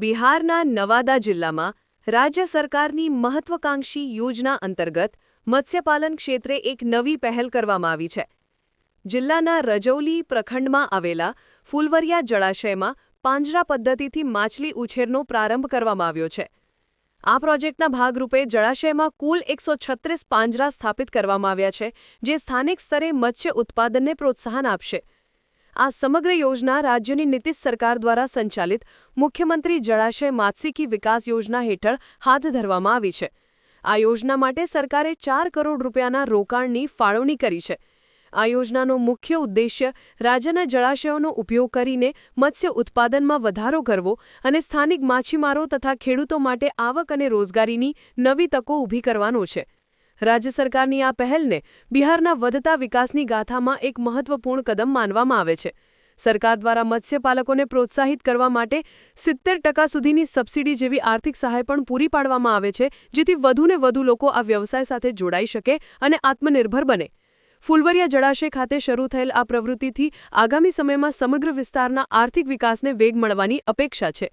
બિહારના નવાદા જિલ્લામાં રાજ્ય સરકારની મહત્વકાંક્ષી યોજના અંતર્ગત મત્સ્યપાલન ક્ષેત્રે એક નવી પહેલ કરવામાં આવી છે. જિલ્લાના રજૌલી પ્રખંડમાં આવેલા ફૂલવરિયા જળાશયમાં પાંજરા પદ્ધતિથી માછલી ઉછેરનો પ્રારંભ કરવામાં આવ્યો છે. આ પ્રોજેક્ટના ભાગરૂપે જળાશયમાં કુલ એકસો પાંજરા સ્થાપિત કરવામાં આવ્યા છે, જે સ્થાનિક સ્તરે મત્સ્ય ઉત્પાદનને પ્રોત્સાહન આપશે. આ સમગ્ર યોજના રાજ્યની નીતિશ સરકાર દ્વારા સંચાલિત મુખ્યમંત્રી જળાશય માત્સ્યિકી વિકાસ યોજના હેઠળ હાથ ધરવામાં આવી છે. આ યોજના માટે સરકારે ચાર કરોડ રૂપિયાના રોકાણની ફાળવણી કરી છે. આ યોજનાનો મુખ્ય ઉદ્દેશ્ય રાજ્યના જળાશયોનો ઉપયોગ કરીને મત્સ્ય ઉત્પાદનમાં વધારો કરવો અને સ્થાનિક માછીમારો તથા ખેડૂતો માટે આવક અને રોજગારીની નવી તકો ઊભી કરવાનો છે. રાજ્ય સરકારની આ પહેલને બિહારના વધતા વિકાસની ગાથામાં એક મહત્વપૂર્ણ કદમ માનવામાં આવે છે. સરકાર દ્વારા મત્સ્યપાલકોને પ્રોત્સાહિત કરવા માટે સિત્તેર ટકા સુધીની સબસિડી જેવી આર્થિક સહાય પણ પૂરી પાડવામાં આવે છે, જેથી વધુને વધુ લોકો આ વ્યવસાય સાથે જોડાઈ શકે અને આત્મનિર્ભર બને. ફુલવરિયા જળાશય ખાતે શરૂ થયેલ આ પ્રવૃત્તિથી આગામી સમયમાં સમગ્ર વિસ્તારના આર્થિક વિકાસને વેગ મળવાની અપેક્ષા છે.